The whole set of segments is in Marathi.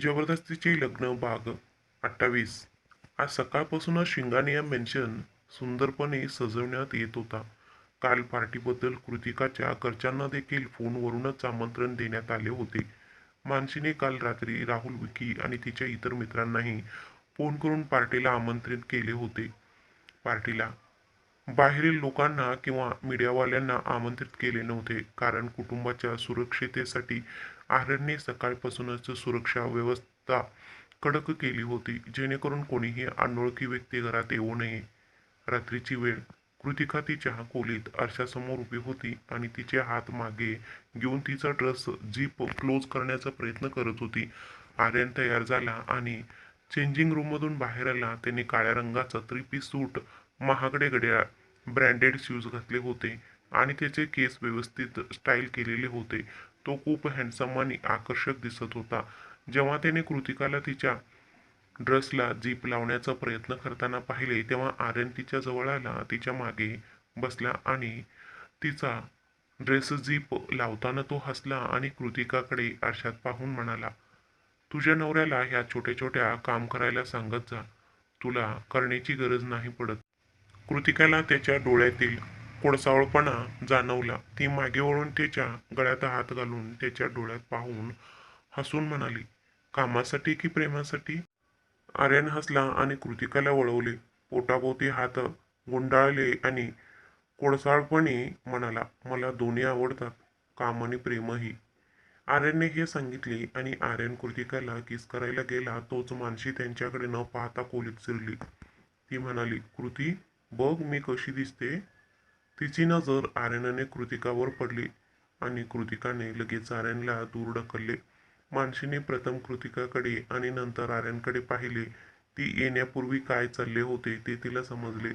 जबरदस्तीचे लग्न भाग अठ्ठावीस. आज सकाळपासूनच शिंगानिया मेन्शन सुंदरपणे सजवण्यात येत होता. काल पार्टीबद्दल कृतिकाच्या घरच्यांना देखील फोनवरूनच आमंत्रण देण्यात आले होते. मानसीने काल रात्री राहुल विकी आणि तिच्या इतर मित्रांनाही फोन करून पार्टीला आमंत्रित केले होते. पार्टीला बाहेरील लोकांना किंवा मीडियावाल्यांना आमंत्रित केले नव्हते कारण कुटुंबाच्या सुरक्षितेसाठी आर्यनने सकाळपासूनच सुरक्षा व्यवस्था कडक केली होती. जेणेकरून कोणीही अनोळखी व्यक्ती घरात येऊ नये. रात्रीची वेळ कृतिका तिच्या खोलीत आरशासमोर उभी होती आणि तिचे हात मागे घेऊन तिचा ड्रेस जीप क्लोज करण्याचा प्रयत्न करत होती. आर्यन तयार झाला आणि चेंजिंग रूममधून बाहेर आला. त्याने काळ्या रंगाचा थ्री पीस सूट महागडे गड्या ब्रँडेड शूज घातले होते आणि त्याचे केस व्यवस्थित स्टाईल केलेले होते. तो खूप हँडसम आणि आकर्षक दिसत होता. जेव्हा त्याने कृतिकाला तिच्या ड्रेसला जीप लावण्याचा प्रयत्न करताना पाहिले तेव्हा आर्यन तिच्या जवळ आला तिच्यामागे बसला आणि तिचा ड्रेस जीप लावताना तो हसला आणि कृतिकाकडे आरशात पाहून म्हणाला तुझ्या नवऱ्याला ह्या छोट्या छोट्या काम करायला सांगत जा. तुला करण्याची गरज नाही पडत. कृतिकाला त्याच्या डोळ्यातील कोळसावळपणा जाणवला ती मागे वळून त्याच्या गळ्यात हात घालून त्याच्या डोळ्यात पाहून हसून म्हणाली कामासाठी की प्रेमासाठी? आर्यन हसला आणि कृतिकाला वळवले. पोटाभोवती हात गुंडाळले आणि कोळसाळपणे म्हणाला मला दोन्ही आवडतात काम आणि प्रेमही. आर्यनने हे सांगितले आणि आर्यन कृतिकाला किस करायला गेला तोच मानशी त्यांच्याकडे न पाहता खोलीत शिरली. ती म्हणाली कृती बघ मी कशी दिसते. तिची नजर आर्यनाने कृतिकावर पडली आणि कृतिकाने लगेच आर्यनला दूर ढकलले. मानशीने प्रथम कृतिकाकडे आणि नंतर आर्यनकडे पाहिले. ती येण्यापूर्वी काय चालले होते ते तिला समजले.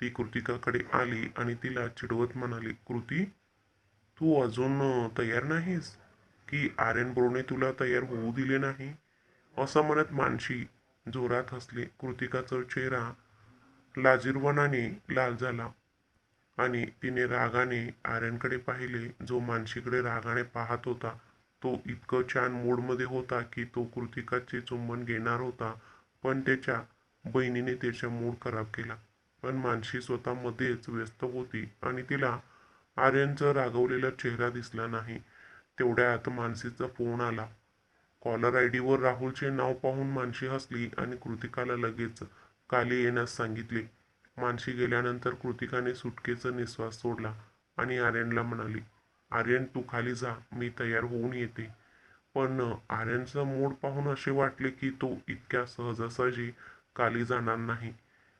ती कृतिकाकडे आली आणि तिला चिडवत म्हणाली कृती तू अजून तयार नाहीस? की आर्यन ब्रोने तुला तयार होऊ दिले नाही? असं म्हणत मानशी जोरात हसले. कृतिकाचा चेहरा लाजीरवानाने लाल झाला. आणि तिने रागाने आर्यनकडे पाहिले. जो मानशीकडे रागाने पाहत होता तो इतकं छान मूडमध्ये होता की तो कृतिकाचे चुंबन घेणार होता. पण त्याच्या बहिणीने त्याचा मूड खराब केला. पण मानशी स्वतःमध्येच व्यस्त होती आणि तिला आर्यनचा रागवलेला चेहरा दिसला नाही. तेवढ्यात मानसीचा फोन आला. कॉलर आय डीवर राहुलचे नाव पाहून मानशी हसली आणि कृतिकाला लगेच खाली येण्यास सांगितले. मानशी गेल्यानंतर कृतिकाने सुटकेचा निश्वास सोडला आणि आर्यनला म्हणाली आर्यन तू खाली जा मी तयार होऊन येते. पण आर्यनचा मूड पाहून असे वाटले की तो इतक्या सहजासहजी खाली जाणार नाही.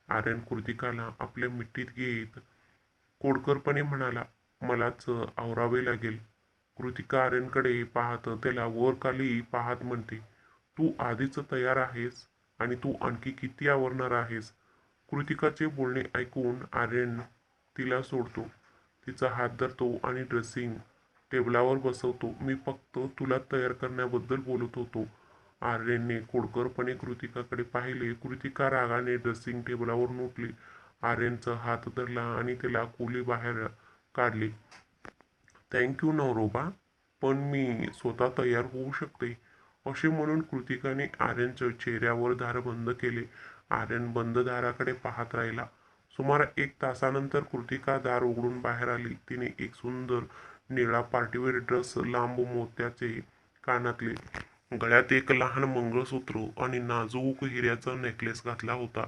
आर्यन कृतिकाला आपल्या मिठीत घेत कोडकरपणे म्हणाला मलाच आवरावे लागेल. कृतिका आर्यनकडे पाहत त्याला वर खाली पाहत म्हणते तू आधीच तयार आहेस आणि तू आणखी किती आवरणार आहेस? कृतिकाचे बोलणे ऐकून आर्यन तिला सोडतो. तिचा हात धरतो आणि ड्रेसिंग टेबलावर बसवतो. मी फक्त तुला तयार करण्याबद्दल बोलत होतो. आर्यनने खोडकरपणे कृतिकाकडे पाहिले. कृतिका रागाने ड्रेसिंग टेबलावरून उठली आर्यनचा हात धरला आणि त्याला खोली बाहेर काढले. थँक्यू नवरोबा. पण मी स्वतः तयार होऊ शकते. असे म्हणून कृतिकाने आर्यनच्या चेहऱ्यावर दार बंद केले. आर्यन बंद दाराकडे पाहत राहिला. सुमारे एक तासानंतर कृतिका दार उघडून बाहेर आली. तिने एक सुंदर निळा पार्टीवेअर ड्रेस लांब मोत्याचे कानातले गळ्यात एक लहान मंगळसूत्र आणि नाजूक हिऱ्याचा नेकलेस घातला होता.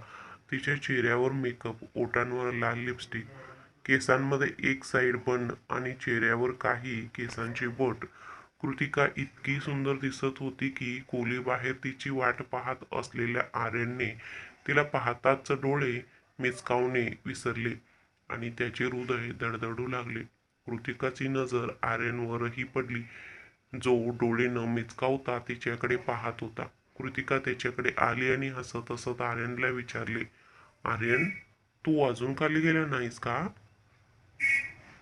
तिच्या चेहऱ्यावर मेकअप ओठांवर लाल लिपस्टिक केसांमध्ये एक साईड बन आणि चेहऱ्यावर काही केसांची बट कृतिका इतकी सुंदर दिसत होती की खोली बाहेर तिची वाट पाहत असलेल्या आर्यनने तिला पाहताच डोळे मिचकावणे विसरले आणि त्याचे हृदय धडधडू लागले. कृतिकाची नजर आर्यनवरही पडली. जो डोळे न मिचकावता तिच्याकडे पाहत होता. कृतिका त्याच्याकडे आली आणि हसत हसत आर्यनला विचारले आर्यन तू अजून खाली गेला नाहीस का?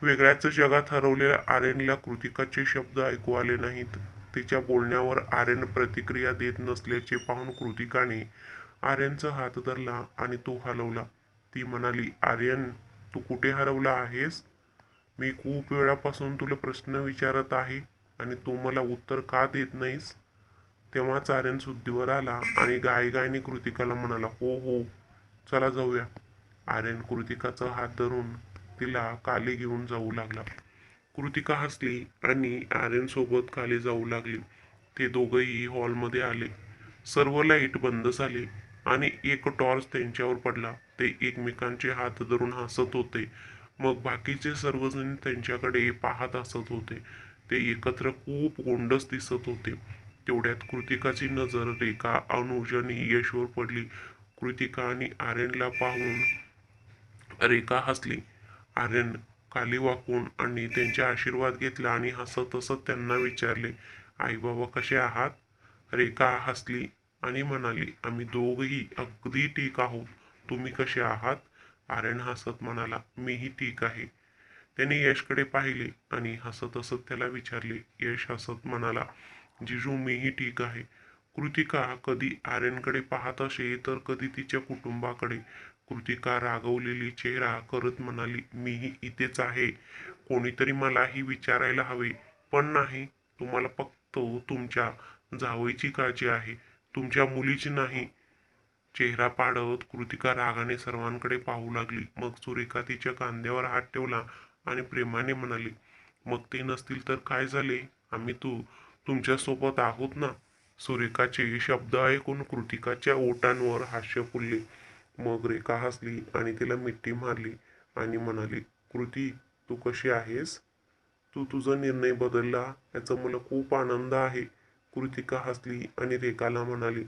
वेगळ्याच जगात हरवलेल्या आर्यनला कृतिकाचे शब्द ऐकू आले नाहीत. तिच्या बोलण्यावर आर्यन प्रतिक्रिया देत नसल्याचे पाहून कृतिकाने आर्यनचा हात धरला आणि तो हलवला. ती म्हणाली आर्यन तू कुठे हरवला आहेस? मी खूप वेळापासून तुला प्रश्न विचारत आहे आणि तू मला उत्तर का देत नाहीस? तेव्हाच आर्यन शुद्धीवर आला आणि गायगायने कृतिकाला म्हणाला हो हो चला जाऊया. आर्यन कृतिकाचा हात धरून तिला काली घेऊन जाऊ लागला. कृतिका हसली आणि आर्यन सोबत खाली जाऊ लागली. ते दोघंही हॉलमध्ये आले. सर्व लाइट बंद झाले आणि एक टॉर्च त्यांच्यावर पडला. ते एकमेकांचे हात धरून हसत होते. मग बाकीचे सर्वजण त्यांच्याकडे पाहत हसत होते. ते एकत्र खूप गोंडस दिसत होते. तेवढ्यात कृतिकाची नजर रेखा अनुज आणि यशवर पडली. कृतिका आणि आर्यनला पाहून रेखा हसली. आर्यन खाली वाकून आणि त्यांचे आशीर्वाद घेतला आणि हसत हसत त्यांना विचारले आई बाबा कसे आहात? रेखा हसली आणि म्हणाली आम्ही दोघही अगदी ठीक आहोत. तुम्ही कसे आहात? आर्यन हसत म्हणाला मीही ठीक आहे. त्याने यशकडे पाहिले आणि हसत हसत त्याला विचारले यश हसत म्हणाला जिजू मीही ठीक आहे. कृतिका कधी आर्यनकडे पाहत असे तर कधी तिच्या कुटुंबाकडे. कृतिका रागवलेली चेहरा करत म्हणाली मीही इथेच आहे. कोणीतरी मलाही विचारायला हवे. पण नाही तुम्हाला फक्त तुमच्या जावईची काळजी आहे. तुमच्या मुलीची नाही. चेहरा पाडत कृतिका रागाने सर्वांकडे पाहू लागली. मग सुरेखा तिच्या कांद्यावर हात ठेवला आणि प्रेमाने म्हणाली मग ते नसतील तर काय झाले? आम्ही तू तुमच्यासोबत आहोत ना? सुरेखाचे शब्द ऐकून कृतिकाच्या ओटांवर हास्य फुलले. मग रेखा हसली आणि तिला मिठी मारली आणि म्हणाली कृती तू कशी आहेस? तू तुझा निर्णय बदलला याचा मला खूप आनंद आहे. कृतिका हसली आणि रेखाला म्हणाली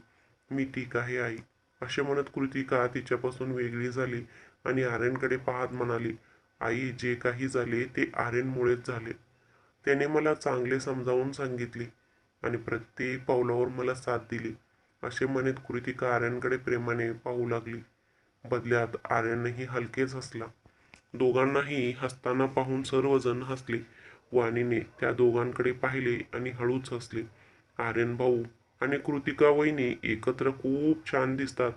मी ठीक आहे आई. असे म्हणत कृतिका तिच्यापासून वेगळी झाली आणि आर्यनकडे पाहत म्हणाली आई जे काही झाले ते आर्यनमुळेच झाले. त्याने मला चांगले समजावून सांगितले आणि प्रत्येक पावलावर मला साथ दिली. असे म्हणत कृतिका आर्यनकडे प्रेमाने पाहू लागली. बदल्यात आर्यनही हलकेच हसला. दोघांनाही हसताना पाहून सर्वजण हसले. वाणीने त्या दोघांकडे पाहिले आणि हळूच हसले. आर्यन भाऊ आणि कृतिका वहिनी एकत्र खूप छान दिसतात.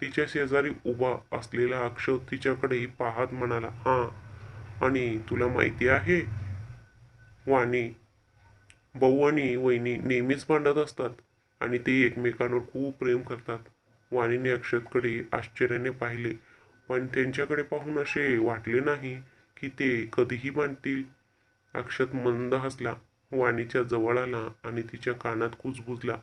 तिच्या शेजारी उभा असलेला अक्षर तिच्याकडे पाहत म्हणाला हा आणि तुला माहिती आहे? वाणी भाऊ आणि वहिनी नेहमीच भांडत असतात आणि ते एकमेकांवर खूप प्रेम करतात. वाणीने अक्षतकडे आश्चर्याने पाहिले. पण त्यांच्याकडे पाहून असे वाटले नाही की ते कधीही बांधतील अक्षत मंद हसला. वाणीच्या जवळ आला आणि तिच्या कानात कुजबुजला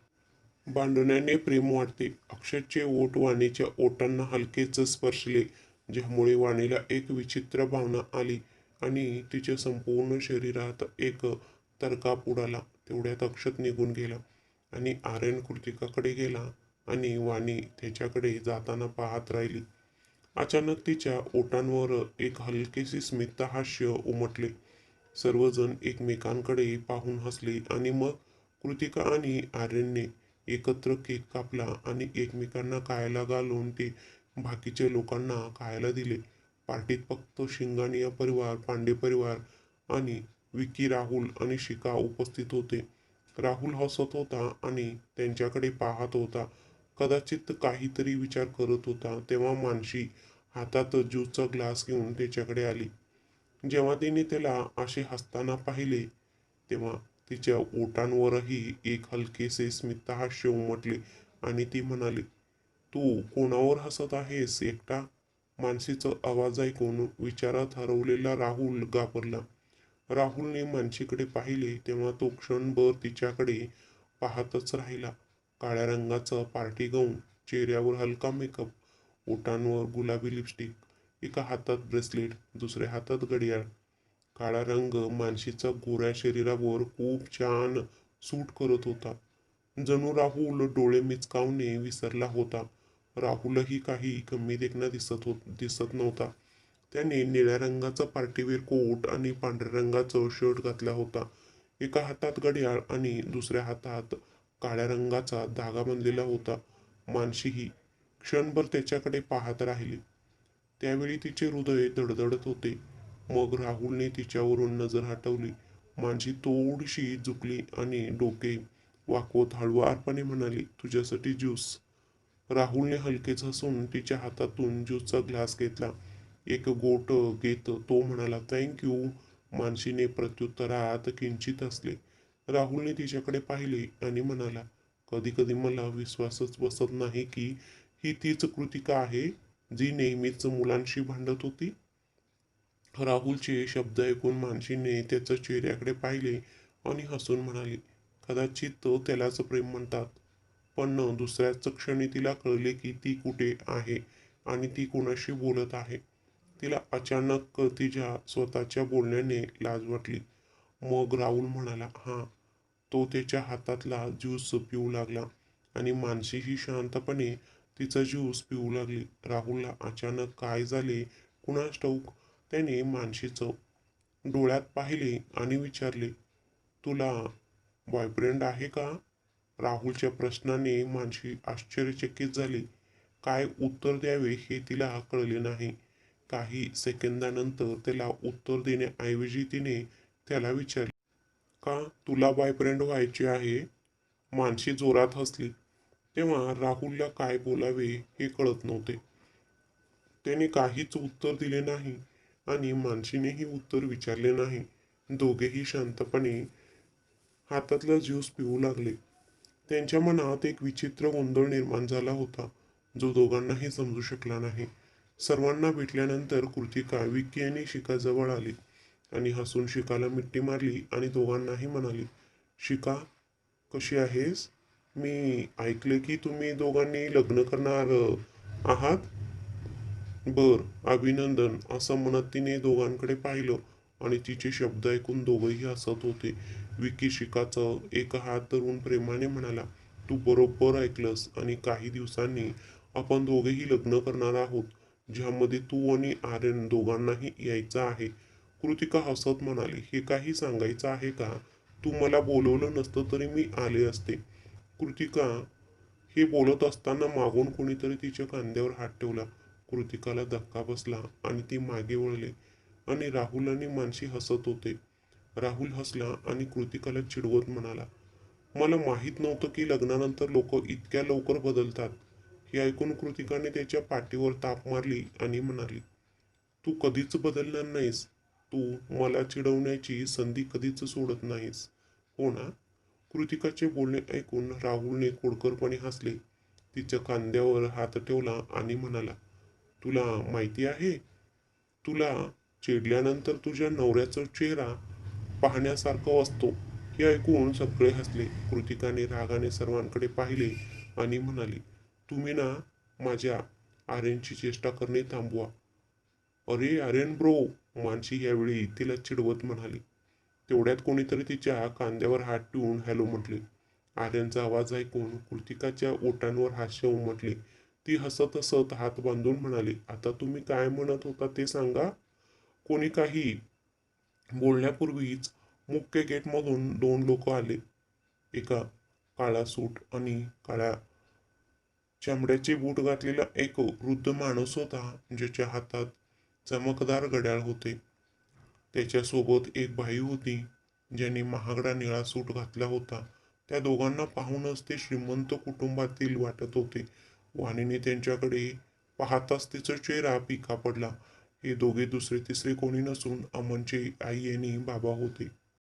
बांधण्याने प्रेम वाटते अक्षतचे ओठ वाणीच्या ओटांना हलकेच स्पर्शले ज्यामुळे वाणीला एक विचित्र भावना आली आणि तिच्या संपूर्ण शरीरात एक तरकाप उडाला तेवढ्यात अक्षत निघून गेला आणि आर्यन कृतिकाकडे गेला. आणि वाणी त्याच्याकडे जाताना पाहत राहिली. अचानक तिच्या ओटांवर एक हलकेशी स्मित हास्य उमटले. सर्वजण एकमेकांकडे पाहून हसले आणि मग कृतिका आणि आर्यनने एकत्र केक कापला आणि एकमेकांना खायला घालून ते बाकीच्या लोकांना खायला दिले. पार्टीत फक्त शिंगाणिया परिवार पांडे परिवार आणि विकी राहुल आणि शिका उपस्थित होते. राहुल हसत होता आणि त्यांच्याकडे पाहत होता. कदाचित काहीतरी विचार करत होता तेव्हा मानशी हातात ज्यूसचा ग्लास घेऊन त्याच्याकडे आली. जेव्हा तिने त्याला असे हसताना पाहिले तेव्हा तिच्या ओटांवरही एक हलकेसे स्मितहास्य उमटले आणि ती म्हणाली तू कोणावर हसत आहेस? एकटा? मानसीचं आवाज ऐकून विचारात हरवलेला राहुल घाबरला. राहुलने मानसीकडे पाहिले तेव्हा तो क्षणभर तिच्याकडे पाहतच राहिला. काळ्या रंगाचं पार्टी गाऊन चेहऱ्यावर हलका मेकअप ओटांवर गुलाबी लिपस्टिक एका हातात ब्रेसलेट दुसऱ्या हातात घडियाळ. काळा रंग मानशीचा गोऱ्या शरीरावर खूप छान सूट करत होता. जणू राहुल डोळे मिचकावणे विसरला होता. राहुलही काही कमी देखणा दिसत होत दिसत नव्हता. त्याने निळ्या रंगाचा पार्टीवेअर कोट आणि पांढऱ्या रंगाचं शर्ट घातला होता. एका हातात घड्याळ आणि दुसऱ्या हातात काळ्या रंगाचा धागा बनलेला होता. मानशीही क्षणभर त्याच्याकडे पाहत राहिली. त्यावेळी तिचे हृदय धडधडत होते. मग राहुलने तिच्यावरून नजर हटवली. मानशी थोडीशी झुकली आणि डोके वाकवत हळुवारपणे म्हणाली तुझ्यासाठी ज्यूस. राहुलने हलकेच हसून तिच्या हातातून ज्यूसचा ग्लास घेतला. एक गोट घेत तो म्हणाला थँक्यू मानशीने प्रत्युत्तरात किंचित असले राहुलने तिच्याकडे पाहिले आणि म्हणाला कधी कधी मला विश्वासच बसत नाही की ही तीच कृतिका आहे जी नेहमीच मुलांशी भांडत होती. राहुलचे शब्द ऐकून मानसीने त्याच्या चेहऱ्याकडे पाहिले आणि हसून म्हणाली कदाचित त्यालाच प्रेम म्हणतात पण दुसऱ्याच क्षणी तिला कळले की ती कुठे आहे आणि ती कोणाशी बोलत आहे. तिला अचानक तिच्या स्वतःच्या बोलण्याने लाज वाटली. मग राहुल म्हणाला हां तो त्याच्या हातातला ज्यूस पिऊ लागला आणि मानसीही शांतपणे तिचा ज्यूस पिऊ लागली. राहुलला अचानक काय झाले कुणास ठाऊक त्याने मानशीचं डोळ्यात पाहिले आणि विचारले तुला बॉयफ्रेंड आहे का? राहुलच्या प्रश्नाने मानशी आश्चर्यचकित झाली. काय उत्तर द्यावे हे तिला कळले नाही. काही सेकंदानंतर त्याला उत्तर देण्याऐवजी तिने त्याला विचारले का तुला बॉयफ्रेंड व्हायचे आहे? मानसी जोरात हसली. तेव्हा राहुलला काय बोलावे हे कळत नव्हते. त्याने काहीच उत्तर दिले नाही आणि मानसीनेही उत्तर विचारले नाही. दोघेही शांतपणे हातातला ज्यूस पिऊ लागले. त्यांच्या मनात एक विचित्र गोंधळ निर्माण झाला होता. जो दोघांनाही समजू शकला नाही. सर्वांना भेटल्यानंतर कृतिका विक्की आणि शिका जवळ आली. आणि हसून शिकाला मिट्टी मारली आणि दोघांनाही म्हणाली शिका कशी आहेस? मी ऐकले की तुम्ही दोघांनी लग्न करणार आहात. बर अभिनंदन असं म्हणत तिने दोघांकडे पाहिलं आणि तिचे शब्द ऐकून दोघंही हसत होते. विकी शिकाचं एक हात धरून प्रेमाने म्हणाला तू बरोबर ऐकलंस आणि काही दिवसांनी आपण दोघेही लग्न करणार आहोत ज्यामध्ये तू आणि आर्यन दोघांनाही यायचं आहे. कृतिका हसत म्हणाली हे काही सांगायचं आहे का? तू मला बोलवलं नसतं तरी मी आले असते. कृतिका हे बोलत असताना मागून कोणीतरी तिच्या कांद्यावर हात ठेवला. कृतिकाला धक्का बसला आणि ती मागे वळले आणि राहुल आणि मानसी हसत होते. राहुल हसला आणि कृतिकाला चिडवत म्हणाला मला माहीत नव्हतं की लग्नानंतर लोक इतक्या लवकर बदलतात. हे ऐकून कृतिकाने त्याच्या पाठीवर ताप मारली आणि म्हणाली तू कधीच बदलणार नाहीस. तू मला चिडवण्याची संधी कधीच सोडत नाहीस. हो ना कृतिकाचे बोलणे ऐकून राहुलने खोडकरपणे हसले. तिच्या कांद्यावर हात ठेवला आणि म्हणाला तुला माहिती आहे? तुला चिडल्यानंतर तुझ्या नवऱ्याचा चेहरा पाहण्यासारखा असतो. हे ऐकून सगळे हसले. कृतिकाने रागाने सर्वांकडे पाहिले आणि म्हणाली तुम्ही ना माझ्या आर्यनची चेष्टा करणे थांबवा. अरे आर्यन ब्रो मानसी यावेळी तिला चिडवत म्हणाली. तेवढ्यात कोणीतरी तिच्या कांद्यावर हात ठेवून हॅलो म्हटले. आर्यनचा आवाज ऐकून कृतिकाच्या ओटांवर हास्य उमटले. ती हसत हसत हात बांधून म्हणाली आता तुम्ही काय म्हणत होता ते सांगा. कोणी काही बोलण्यापूर्वीच मुख्य गेटमधून दोन लोक आले. एका काळा सूट आणि काळ्या चमड्याचे बूट घातलेला एक वृद्ध माणूस होता ज्याच्या हातात चमकदार घड्याळ होते. त्याच्यासोबत एक बाई होती ज्याने महागडा निळा सूट घातला होता. त्या दोघांना पाहूनच ते श्रीमंत कुटुंबातील वाटत होते. वाणीने त्यांच्याकडे पाहताच तिचा चेहरा पिका पडला. हे दोघे दुसरे तिसरे कोणी नसून अमनचे आई आणि बाबा होते.